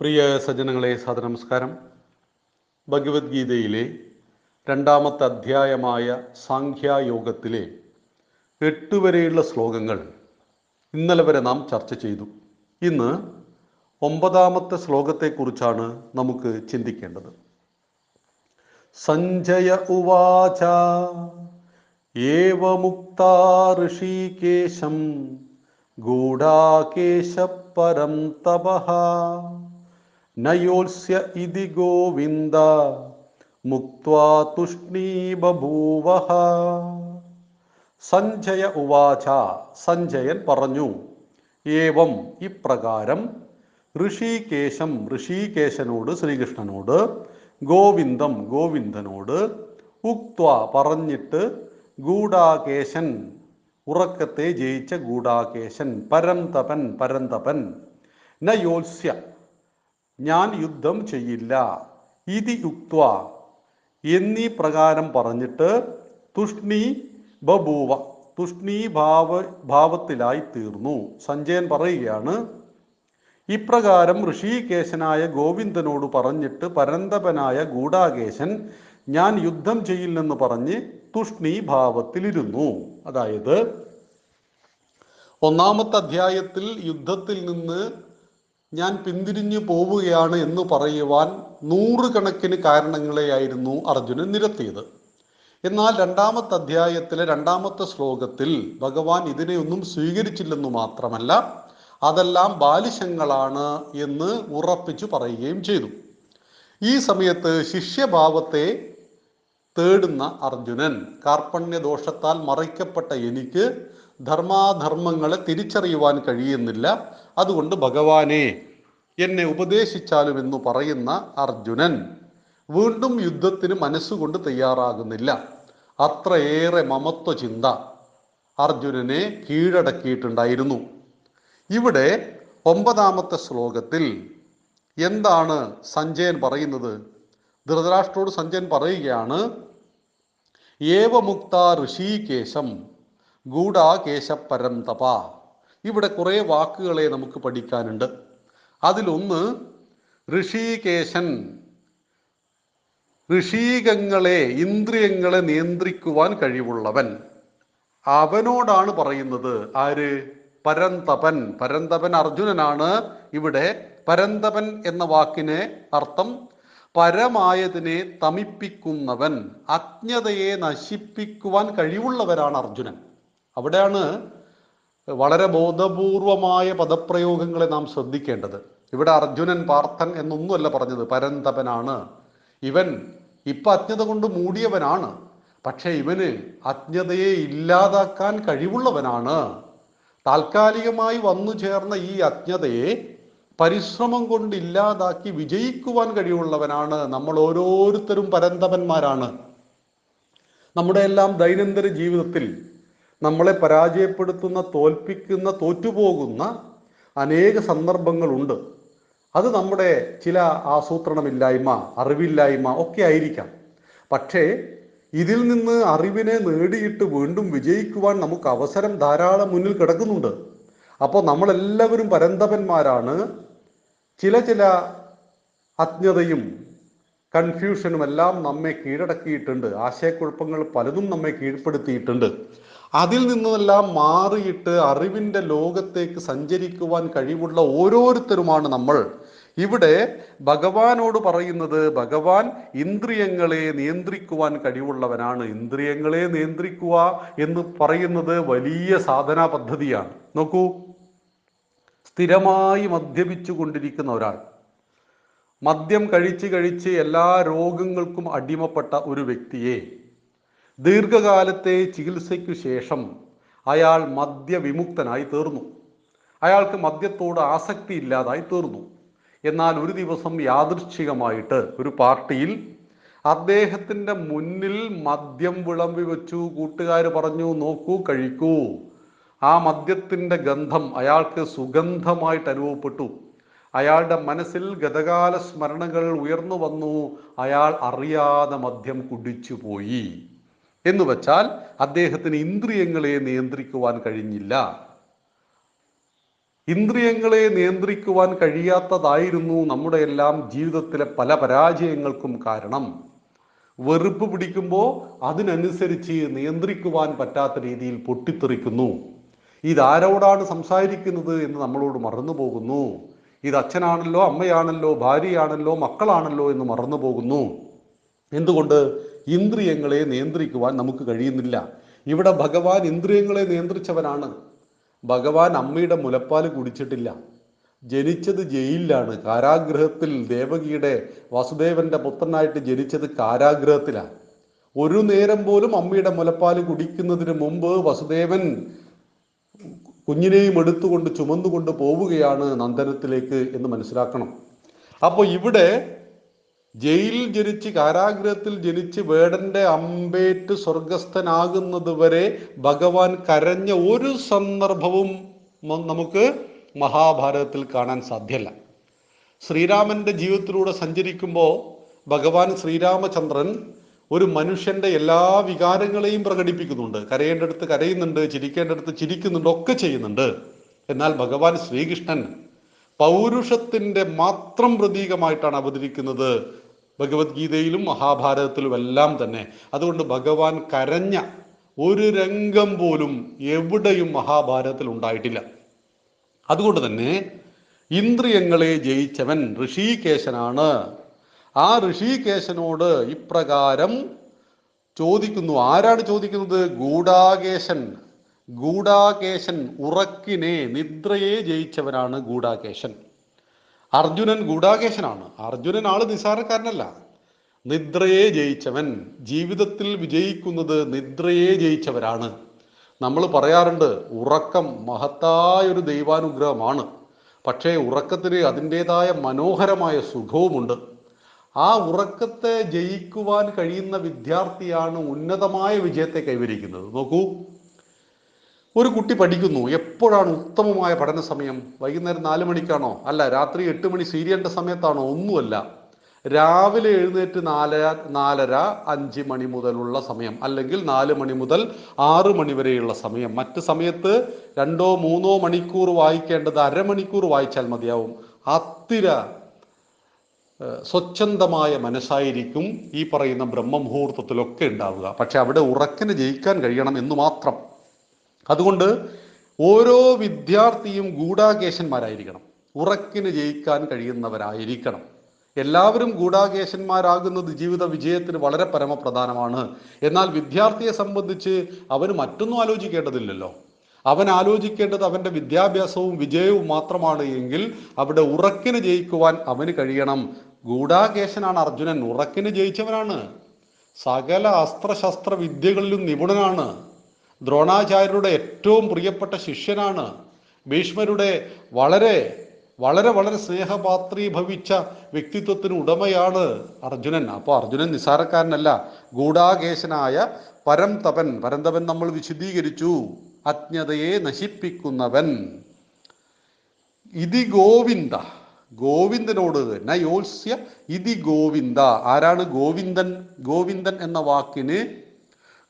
പ്രിയ സജ്ജനങ്ങളെ സദനമസ്കാരം ഭഗവത്ഗീതയിലെ രണ്ടാമത്തെ അധ്യായമായ സാഖ്യായോഗത്തിലെ എട്ട് വരെയുള്ള ശ്ലോകങ്ങൾ ഇന്നലെ വരെ നാം ചർച്ച ചെയ്തു. ഇന്ന് ഒമ്പതാമത്തെ ശ്ലോകത്തെക്കുറിച്ചാണ് നമുക്ക് ചിന്തിക്കേണ്ടത്. സഞ്ജയ ഉവാച ഏവമുക്ത ഋഷികേശം ഗൂഢാകേശ പരം തപഃ നയോത്സ്യ ഇതി ഗോവിന്ദ. മുക്വാ സഞ്ജയ ഉവാച സഞ്ജയൻ പറഞ്ഞു ഏവം ഇപ്രകാരം ഋഷികേശം ഋഷികേശനോട് ശ്രീകൃഷ്ണനോട് ഗോവിന്ദം ഗോവിന്ദനോട് ഉക്വ പറഞ്ഞിട്ട് ഗൂഢാകേശൻ ഉറക്കത്തെ ജയിച്ച ഗൂഢാകേശൻ പരന്തപൻ പരന്തപൻ നയോത്സ്യ ഞാൻ യുദ്ധം ചെയ്യില്ല. ഇതി യുക്ത എന്നീ പ്രകാരം പറഞ്ഞിട്ട് തുഷ്ണി ബഭൂവ തുഷ്ണി ഭാവ ഭാവത്തിലായി തീർന്നു. സഞ്ജയൻ പറയുകയാണ് ഇപ്രകാരം ഋഷികേശനായ ഗോവിന്ദനോട് പറഞ്ഞിട്ട് പരന്തപനായ ഗൂഢാകേശൻ ഞാൻ യുദ്ധം ചെയ്യില്ലെന്ന് പറഞ്ഞ് തുഷ്ണി ഭാവത്തിലിരുന്നു. അതായത് ഒന്നാമത്തെ അധ്യായത്തിൽ യുദ്ധത്തിൽ നിന്ന് ഞാൻ പിന്തിരിഞ്ഞു പോവുകയാണ് എന്ന് പറയുവാൻ നൂറുകണക്കിന് കാരണങ്ങളെയായിരുന്നു അർജുനൻ നിരത്തിയത്. എന്നാൽ രണ്ടാമത്തെ അധ്യായത്തിലെ രണ്ടാമത്തെ ശ്ലോകത്തിൽ ഭഗവാൻ ഇതിനെയൊന്നും സ്വീകരിച്ചില്ലെന്നു മാത്രമല്ല അതെല്ലാം ബാലിശങ്ങളാണ് എന്ന് ഉറപ്പിച്ചു പറയുകയും ചെയ്തു. ഈ സമയത്ത് ശിഷ്യഭാവത്തെ തേടുന്ന അർജുനൻ കാർപ്പണ്യദോഷത്താൽ മറിക്കപ്പെട്ട എനിക്ക് ധർമാധർമ്മങ്ങളെ തിരിച്ചറിയുവാൻ കഴിയുന്നില്ല. അതുകൊണ്ട് ഭഗവാനെ എന്നെ ഉപദേശിച്ചാലും എന്ന് പറയുന്ന അർജുനൻ വീണ്ടും യുദ്ധത്തിന് മനസ്സുകൊണ്ട് തയ്യാറാകുന്നില്ല. അത്രയേറെ മമത്വ ചിന്ത അർജുനനെ കീഴടക്കിയിട്ടുണ്ടായിരുന്നു. ഇവിടെ ഒമ്പതാമത്തെ ശ്ലോകത്തിൽ എന്താണ് സഞ്ജയൻ പറയുന്നത്? ധൃതരാഷ്ട്രോട് സഞ്ജയൻ പറയുകയാണ് ഏവമുക്ത ഋഷികേശം ഗൂഢാകേശപരം തപ. ഇവിടെ കുറേ വാക്കുകളെ നമുക്ക് പഠിക്കാനുണ്ട്. അതിലൊന്ന് ഋഷികേശൻ ഋഷീകങ്ങളെ ഇന്ദ്രിയങ്ങളെ നിയന്ത്രിക്കുവാൻ കഴിവുള്ളവൻ. അവനോടാണ് പറയുന്നത്. ആര്? പരന്തപൻ. പരന്തപൻ അർജുനനാണ്. ഇവിടെ പരന്തപൻ എന്ന വാക്കിന് അർത്ഥം പരമായതിനെ തമിപ്പിക്കുന്നവൻ അജ്ഞതയെ നശിപ്പിക്കുവാൻ കഴിവുള്ളവരാണ് അർജുനൻ. അവിടെയാണ് വളരെ ബോധപൂർവമായ പദപ്രയോഗങ്ങളെ നാം ശ്രദ്ധിക്കേണ്ടത്. ഇവിടെ അർജുനൻ പാർത്ഥൻ എന്നൊന്നുമല്ല പറഞ്ഞത് പരന്തപനാണ്. ഇവൻ ഇപ്പൊ അജ്ഞത കൊണ്ട് മൂടിയവനാണ്. പക്ഷെ ഇവന് അജ്ഞതയെ ഇല്ലാതാക്കാൻ കഴിവുള്ളവനാണ്. താൽക്കാലികമായി വന്നു ചേർന്ന ഈ അജ്ഞതയെ പരിശ്രമം കൊണ്ട് ഇല്ലാതാക്കി വിജയിക്കുവാൻ കഴിവുള്ളവനാണ്. നമ്മൾ ഓരോരുത്തരും പരന്തപന്മാരാണ്. നമ്മുടെ എല്ലാം ദൈനംദിന ജീവിതത്തിൽ നമ്മളെ പരാജയപ്പെടുത്തുന്ന തോൽപ്പിക്കുന്ന തോറ്റുപോകുന്ന അനേക സന്ദർഭങ്ങളുണ്ട്. അത് നമ്മുടെ ചില ആസൂത്രണമില്ലായ്മ അറിവില്ലായ്മ ഒക്കെ ആയിരിക്കാം. പക്ഷേ ഇതിൽ നിന്ന് അറിവിനെ നേടിയിട്ട് വീണ്ടും വിജയിക്കുവാൻ നമുക്ക് അവസരം ധാരാളം മുന്നിൽ കിടക്കുന്നുണ്ട്. അപ്പോൾ നമ്മളെല്ലാവരും പരന്തപന്മാരാണ്. ചില ചില അജ്ഞതയും കൺഫ്യൂഷനും എല്ലാം നമ്മെ കീഴടക്കിയിട്ടുണ്ട്. ആശയക്കുഴപ്പങ്ങൾ പലതും നമ്മെ കീഴ്പ്പെടുത്തിയിട്ടുണ്ട്. അതിൽ നിന്നെല്ലാം മാറിയിട്ട് അറിവിന്റെ ലോകത്തേക്ക് സഞ്ചരിക്കുവാൻ കഴിവുള്ള ഓരോരുത്തരുമാണ് നമ്മൾ. ഇവിടെ ഭഗവാനോട് പറയുന്നത് ഭഗവാൻ ഇന്ദ്രിയങ്ങളെ നിയന്ത്രിക്കുവാൻ കഴിവുള്ളവനാണ്. ഇന്ദ്രിയങ്ങളെ നിയന്ത്രിക്കുക എന്ന് പറയുന്നത് വലിയ സാധനാ പദ്ധതിയാണ്. നോക്കൂ. സ്ഥിരമായി മദ്യപിച്ചു കൊണ്ടിരിക്കുന്ന ഒരാൾ. മദ്യം കഴിച്ച് കഴിച്ച് എല്ലാ രോഗങ്ങൾക്കും അടിമപ്പെട്ട ഒരു വ്യക്തിയെ ദീർഘകാലത്തെ ചികിത്സയ്ക്കു ശേഷം അയാൾ മദ്യവിമുക്തനായി തീർന്നു. അയാൾക്ക് മദ്യത്തോട് ആസക്തി ഇല്ലാതായി തീർന്നു. എന്നാൽ ഒരു ദിവസം യാദൃച്ഛികമായിട്ട് ഒരു പാർട്ടിയിൽ അദ്ദേഹത്തിന്റെ മുന്നിൽ മദ്യം വിളമ്പി വെച്ചു. കൂട്ടുകാർ പറഞ്ഞു നോക്കൂ കഴിക്കൂ. ആ മദ്യത്തിന്റെ ഗന്ധം അയാൾക്ക് സുഗന്ധമായിട്ട് അനുഭവപ്പെട്ടു. അയാളുടെ മനസ്സിൽ ഗതകാല സ്മരണകൾ ഉയർന്നു വന്നു. അയാൾ അറിയാതെ മദ്യം കുടിച്ചു പോയി എന്ന് വച്ചാൽ അദ്ദേഹത്തിന് ഇന്ദ്രിയങ്ങളെ നിയന്ത്രിക്കുവാൻ കഴിഞ്ഞില്ല. ഇന്ദ്രിയങ്ങളെ നിയന്ത്രിക്കുവാൻ കഴിയാത്തതായിരുന്നു നമ്മുടെ എല്ലാം ജീവിതത്തിലെ പല പരാജയങ്ങൾക്കും കാരണം. വെറുപ്പ് പിടിക്കുമ്പോൾ അതിനനുസരിച്ച് നിയന്ത്രിക്കുവാൻ പറ്റാത്ത രീതിയിൽ പൊട്ടിത്തെറിക്കുന്നു. ഇതാരോടാണ് സംസാരിക്കുന്നത് എന്ന് നമ്മളോട് മറന്നു പോകുന്നു. ഇത് അച്ഛനാണല്ലോ അമ്മയാണല്ലോ ഭാര്യയാണല്ലോ മക്കളാണല്ലോ എന്ന് മറന്നു പോകുന്നു. എന്തുകൊണ്ട്? ഇന്ദ്രിയങ്ങളെ നിയന്ത്രിക്കുവാൻ നമുക്ക് കഴിയുന്നില്ല. ഇവിടെ ഭഗവാൻ ഇന്ദ്രിയങ്ങളെ നിയന്ത്രിച്ചവനാണ്. ഭഗവാൻ അമ്മയുടെ മുലപ്പാൽ കുടിച്ചിട്ടില്ല. ജനിച്ചത് ജയിലിലാണ്. കാരാഗ്രഹത്തിൽ ദേവകിയുടെ വസുദേവന്റെ പുത്രനായിട്ട് ജനിച്ചത് കാരാഗ്രഹത്തിലാണ്. ഒരു നേരം പോലും അമ്മയുടെ മുലപ്പാൽ കുടിക്കുന്നതിന് മുമ്പ് വസുദേവൻ കുഞ്ഞിനെയും എടുത്തുകൊണ്ട് ചുമന്നുകൊണ്ട് പോവുകയാണ് നന്ദനത്തിലേക്ക് എന്ന് മനസ്സിലാക്കണം. അപ്പോൾ ഇവിടെ ജയിലിൽ ജനിച്ച് കാരാഗ്രഹത്തിൽ ജനിച്ച് വേടന്റെ അമ്പേറ്റ് സ്വർഗസ്ഥനാകുന്നത് വരെ ഭഗവാൻ കരഞ്ഞ ഒരു സന്ദർഭവും നമുക്ക് മഹാഭാരതത്തിൽ കാണാൻ സാധ്യല്ല. ശ്രീരാമന്റെ ജീവിതത്തിലൂടെ സഞ്ചരിക്കുമ്പോൾ ഭഗവാൻ ശ്രീരാമചന്ദ്രൻ ഒരു മനുഷ്യന്റെ എല്ലാ വികാരങ്ങളെയും പ്രകടിപ്പിക്കുന്നുണ്ട്. കരയേണ്ടടുത്ത് കരയുന്നുണ്ട് ചിരിക്കേണ്ടടുത്ത് ചിരിക്കുന്നുണ്ട് ഒക്കെ ചെയ്യുന്നുണ്ട്. എന്നാൽ ഭഗവാൻ ശ്രീകൃഷ്ണൻ പൗരുഷത്തിന്റെ മാത്രം പ്രതീകമായിട്ടാണ് അവതരിക്കുന്നത് ഭഗവത്ഗീതയിലും മഹാഭാരതത്തിലും എല്ലാം തന്നെ. അതുകൊണ്ട് ഭഗവാൻ കരഞ്ഞ ഒരു രംഗം പോലും എവിടെയും മഹാഭാരതത്തിൽ ഉണ്ടായിട്ടില്ല. അതുകൊണ്ട് തന്നെ ഇന്ദ്രിയങ്ങളെ ജയിച്ചവൻ ഋഷികേശനാണ്. ആ ഋഷികേശനോട് ഇപ്രകാരം ചോദിക്കുന്നു. ആരാണ് ചോദിക്കുന്നത്? ഗൂഢാകേശൻ. ഗൂഢാകേശൻ ഉറക്കിനെ നിദ്രയെ ജയിച്ചവനാണ് ഗൂഢാകേശൻ. അർജുനൻ ഗൂഢാകേശനാണ്. അർജുനൻ ആൾ നിസാരക്കാരനല്ല. നിദ്രയെ ജയിച്ചവൻ ജീവിതത്തിൽ വിജയിക്കുന്നത് നിദ്രയെ ജയിച്ചവരാണ്. നമ്മൾ പറയാറുണ്ട് ഉറക്കം മഹത്തായ ഒരു ദൈവാനുഗ്രഹമാണ്. പക്ഷേ ഉറക്കത്തിന് അതിന്റെതായ മനോഹരമായ സുഖവുമുണ്ട്. ആ ഉറക്കത്തെ ജയിക്കുവാൻ കഴിയുന്ന വിദ്യാർത്ഥിയാണ് ഉന്നതമായ വിജയത്തെ കൈവരിക്കുന്നത്. നോക്കൂ ഒരു കുട്ടി പഠിക്കുന്നു. എപ്പോഴാണ് ഉത്തമമായ പഠന സമയം? വൈകുന്നേരം നാല് മണിക്കാണോ? അല്ല രാത്രി എട്ട് മണി സീരിയലിന്റെ സമയത്താണോ? ഒന്നുമല്ല. രാവിലെ എഴുന്നേറ്റ് നാലര നാലര അഞ്ച് മണി മുതലുള്ള സമയം അല്ലെങ്കിൽ നാല് മണി മുതൽ ആറ് മണി വരെയുള്ള സമയം. മറ്റ് സമയത്ത് രണ്ടോ മൂന്നോ മണിക്കൂർ വായിക്കേണ്ടത് അരമണിക്കൂർ വായിച്ചാൽ മതിയാവും. അത്തിര സ്വച്ഛന്തമായ മനസ്സായിരിക്കും ഈ പറയുന്ന ബ്രഹ്മമുഹൂർത്തത്തിലൊക്കെ ഉണ്ടാവുക. പക്ഷെ അവിടെ ഉറക്കിന് ജയിക്കാൻ കഴിയണം എന്ന് മാത്രം. അതുകൊണ്ട് ഓരോ വിദ്യാർത്ഥിയും ഗൂഢാകേശന്മാരായിരിക്കണം ഉറക്കിന് ജയിക്കാൻ കഴിയുന്നവരായിരിക്കണം. എല്ലാവരും ഗൂഢാകേശന്മാരാകുന്നത് ജീവിത വിജയത്തിന് വളരെ പരമപ്രധാനമാണ്. എന്നാൽ വിദ്യാർത്ഥിയെ സംബന്ധിച്ച് അവന് മറ്റൊന്നും ആലോചിക്കേണ്ടതില്ലല്ലോ. അവൻ ആലോചിക്കേണ്ടത് അവന്റെ വിദ്യാഭ്യാസവും വിജയവും മാത്രമാണ് എങ്കിൽ അവിടെ ഉറക്കിന് ജയിക്കുവാൻ അവന് കഴിയണം. ഗൂഢാകേശനാണ് അർജുനൻ. ഉറക്കിന് ജയിച്ചവനാണ്. സകല അസ്ത്രശസ്ത്ര വിദ്യകളിലും നിപുണനാണ്. ദ്രോണാചാര്യരുടെ ഏറ്റവും പ്രിയപ്പെട്ട ശിഷ്യനാണ് ഭീഷ്മരുടെ വളരെ വളരെ വളരെ സ്നേഹപാത്രീഭവിച്ച വ്യക്തിത്വത്തിന് ഉടമയാണ് അർജുനൻ. അപ്പോൾ അർജുനൻ നിസാരക്കാരനല്ല ഗൂഢാകേശനായ പരംതപൻ. പരന്തപൻ നമ്മൾ വിശദീകരിച്ചു. അജ്ഞതയെ നശിപ്പിക്കുന്നവൻ. ഇതി ഗോവിന്ദ. ഗോവിന്ദനോട് നയോത്സ്യ ഇതി ഗോവിന്ദ. ആരാണ് ഗോവിന്ദൻ? ഗോവിന്ദൻ എന്ന വാക്കിന്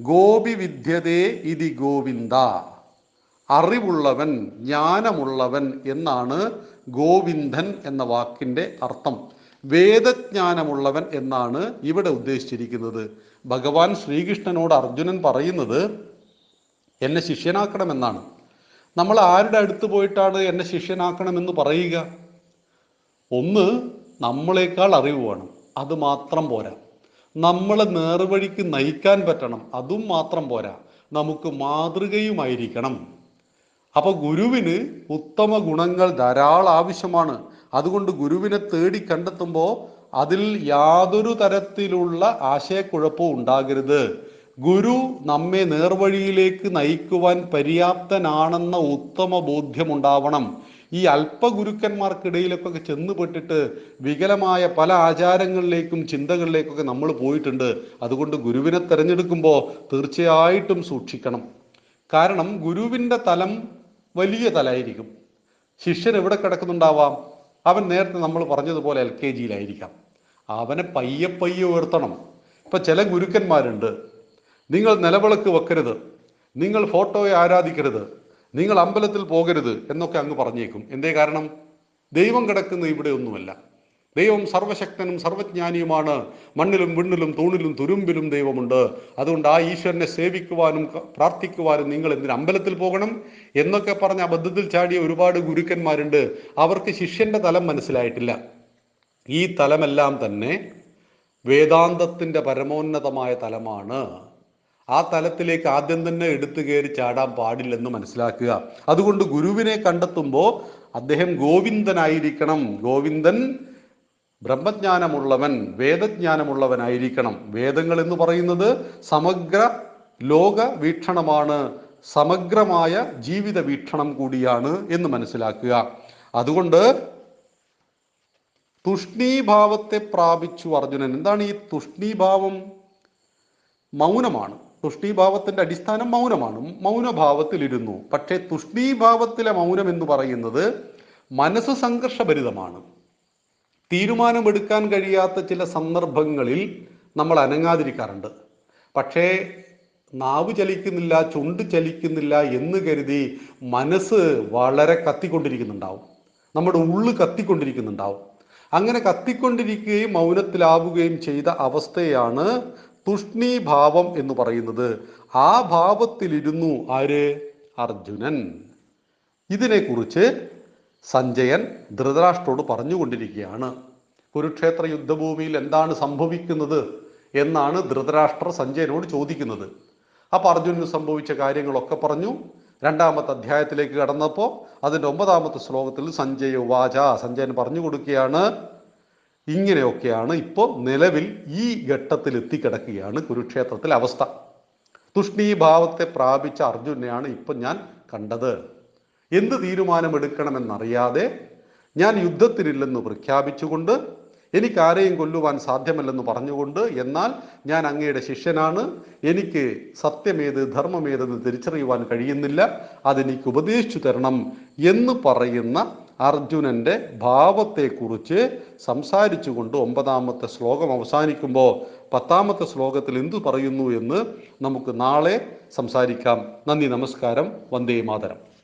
ഗോപി വിദ്യതേ ഇതി ഗോവിന്ദ. അറിവുള്ളവൻ ജ്ഞാനമുള്ളവൻ എന്നാണ് ഗോവിന്ദൻ എന്ന വാക്കിന്റെ അർത്ഥം. വേദജ്ഞാനമുള്ളവൻ എന്നാണ് ഇവിടെ ഉദ്ദേശിച്ചിരിക്കുന്നത്. ഭഗവാൻ ശ്രീകൃഷ്ണനോട് അർജുനൻ പറയുന്നത് എന്നെ ശിഷ്യനാക്കണമെന്നാണ്. നമ്മൾ ആരുടെ അടുത്ത് പോയിട്ടാണ് എന്നെ ശിഷ്യനാക്കണമെന്ന് പറയുക? ഒന്ന് നമ്മളെക്കാൾ അറിവ് വേണം. അത് മാത്രം പോരാ. നമ്മളെ നേർവഴിക്ക് നയിക്കാൻ പറ്റണം. അതും മാത്രം പോരാ. നമുക്ക് മാതൃകയുമായിരിക്കണം. അപ്പൊ ഗുരുവിന് ഉത്തമ ഗുണങ്ങൾ ധാരാളം ആവശ്യമാണ്. അതുകൊണ്ട് ഗുരുവിനെ തേടി കണ്ടെത്തുമ്പോൾ അതിൽ യാതൊരു തരത്തിലുള്ള ആശയക്കുഴപ്പവും ഉണ്ടാകരുത്. ഗുരു നമ്മെ നേർവഴിയിലേക്ക് നയിക്കുവാൻ പര്യാപ്തനാണെന്ന ഉത്തമ ബോധ്യമുണ്ടാവണം ഈ അല്പഗുരുക്കന്മാർക്കിടയിലൊക്കെ ചെന്നുപെട്ടിട്ട് വികലമായ പല ആചാരങ്ങളിലേക്കും ചിന്തകളിലേക്കൊക്കെ നമ്മൾ പോയിട്ടുണ്ട്. അതുകൊണ്ട് ഗുരുവിനെ തിരഞ്ഞെടുക്കുമ്പോൾ തീർച്ചയായിട്ടും സൂക്ഷിക്കണം. കാരണം ഗുരുവിന്റെ തലം വലിയ തലായിരിക്കും. ശിഷ്യൻ എവിടെ കിടക്കുന്നുണ്ടാവാം? അവൻ നേരത്തെ നമ്മൾ പറഞ്ഞതുപോലെ എൽ കെ ജിയിലായിരിക്കാം. അവനെ പയ്യെ പയ്യെ ഉയർത്തണം. ഇപ്പം ചില ഗുരുക്കന്മാരുണ്ട്. നിങ്ങൾ നിലവിളക്ക് വെക്കരുത്. നിങ്ങൾ ഫോട്ടോയെ ആരാധിക്കരുത്. നിങ്ങൾ അമ്പലത്തിൽ പോകരുത് എന്നൊക്കെ അങ്ങ് പറഞ്ഞേക്കും. എന്തേ കാരണം? ദൈവം കിടക്കുന്ന ഇവിടെ ഒന്നുമല്ല. ദൈവം സർവശക്തനും സർവജ്ഞാനിയുമാണ്. മണ്ണിലും വിണ്ണിലും തൂണിലും തുരുമ്പിലും ദൈവമുണ്ട്. അതുകൊണ്ട് ആ ഈശ്വരനെ സേവിക്കുവാനും പ്രാർത്ഥിക്കുവാനും നിങ്ങൾ എന്തിന് അമ്പലത്തിൽ പോകണം എന്നൊക്കെ പറഞ്ഞ അബദ്ധത്തിൽ ചാടിയ ഒരുപാട് ഗുരുക്കന്മാരുണ്ട്. അവർക്ക് ശിഷ്യന്റെ തലം മനസ്സിലായിട്ടില്ല. ഈ തലമെല്ലാം തന്നെ വേദാന്തത്തിന്റെ പരമോന്നതമായ തലമാണ്. ആ തലത്തിലേക്ക് ആദ്യം തന്നെ എടുത്തു കയറി ചാടാൻ പാടില്ലെന്ന് മനസ്സിലാക്കുക. അതുകൊണ്ട് ഗുരുവിനെ കണ്ടെത്തുമ്പോൾ അദ്ദേഹം ഗോവിന്ദനായിരിക്കണം. ഗോവിന്ദൻ ബ്രഹ്മജ്ഞാനമുള്ളവൻ വേദജ്ഞാനമുള്ളവനായിരിക്കണം. വേദങ്ങൾ എന്ന് പറയുന്നത് സമഗ്ര ലോക വീക്ഷണമാണ്. സമഗ്രമായ ജീവിത വീക്ഷണം കൂടിയാണ് എന്ന് മനസ്സിലാക്കുക. അതുകൊണ്ട് തുഷ്ണീഭാവത്തെ പ്രാപിച്ചു അർജുനൻ. എന്താണ് ഈ തുഷ്ണീഭാവം? മൗനമാണ്. തുഷ്ണീഭാവത്തിന്റെ അടിസ്ഥാനം മൗനമാണ്. മൗനഭാവത്തിലിരുന്നു. പക്ഷേ തുഷ്ണീഭാവത്തിലെ മൗനം എന്ന് പറയുന്നത് മനസ്സ് സംഘർഷഭരിതമാണ്. തീരുമാനമെടുക്കാൻ കഴിയാത്ത ചില സന്ദർഭങ്ങളിൽ നമ്മൾ അനങ്ങാതിരിക്കാറുണ്ട്. പക്ഷേ നാവ് ചലിക്കുന്നില്ല ചുണ്ട് ചലിക്കുന്നില്ല എന്ന് കരുതി മനസ്സ് വളരെ കത്തിക്കൊണ്ടിരിക്കുന്നുണ്ടാവും. നമ്മുടെ ഉള്ളു കത്തിക്കൊണ്ടിരിക്കുന്നുണ്ടാവും. അങ്ങനെ കത്തിക്കൊണ്ടിരിക്കുകയും മൗനത്തിലാവുകയും ചെയ്ത അവസ്ഥയാണ് തുഷ്ണീഭാവം എന്ന് പറയുന്നത് ആ ഭാവത്തിലിരുന്നു ആര്? അർജുനൻ. ഇതിനെക്കുറിച്ച് സഞ്ജയൻ ധൃതരാഷ്ട്രോട് പറഞ്ഞുകൊണ്ടിരിക്കുകയാണ്. കുരുക്ഷേത്ര യുദ്ധഭൂമിയിൽ എന്താണ് സംഭവിക്കുന്നത് എന്നാണ് ധൃതരാഷ്ട്ര സഞ്ജയനോട് ചോദിക്കുന്നത്. അപ്പൊ അർജുനന് സംഭവിച്ച കാര്യങ്ങളൊക്കെ പറഞ്ഞു. രണ്ടാമത്തെ അധ്യായത്തിലേക്ക് കടന്നപ്പോൾ അതിന്റെ ഒമ്പതാമത്തെ ശ്ലോകത്തിൽ സഞ്ജയ വാച സഞ്ജയൻ പറഞ്ഞു കൊടുക്കുകയാണ് ഇങ്ങനെയൊക്കെയാണ് ഇപ്പോൾ നിലവിൽ ഈ ഘട്ടത്തിൽ എത്തിക്കിടക്കുകയാണ് കുരുക്ഷേത്രത്തിലെ അവസ്ഥ. തുഷ്ണീഭാവത്തെ പ്രാപിച്ച അർജുനെയാണ് ഇപ്പം ഞാൻ കണ്ടത്. എന്ത് തീരുമാനമെടുക്കണമെന്നറിയാതെ ഞാൻ യുദ്ധത്തിനില്ലെന്ന് പ്രഖ്യാപിച്ചുകൊണ്ട് എനിക്ക് ആരെയും കൊല്ലുവാൻ സാധ്യമല്ലെന്ന് പറഞ്ഞുകൊണ്ട് എന്നാൽ ഞാൻ അങ്ങയുടെ ശിഷ്യനാണ്. എനിക്ക് സത്യമേത് ധർമ്മമേതെന്ന് തിരിച്ചറിയുവാൻ കഴിയുന്നില്ല. അതെനിക്ക് ഉപദേശിച്ചു തരണം എന്ന് പറയുന്ന അർജുനന്റെ ഭാവത്തെക്കുറിച്ച് സംസാരിച്ചുകൊണ്ട് ഒമ്പതാമത്തെ ശ്ലോകം അവസാനിക്കുമ്പോൾ പത്താമത്തെ ശ്ലോകത്തിൽ എന്തു പറയുന്നു എന്ന് നമുക്ക് നാളെ സംസാരിക്കാം. നന്ദി നമസ്കാരം. വന്ദേ മാതരം.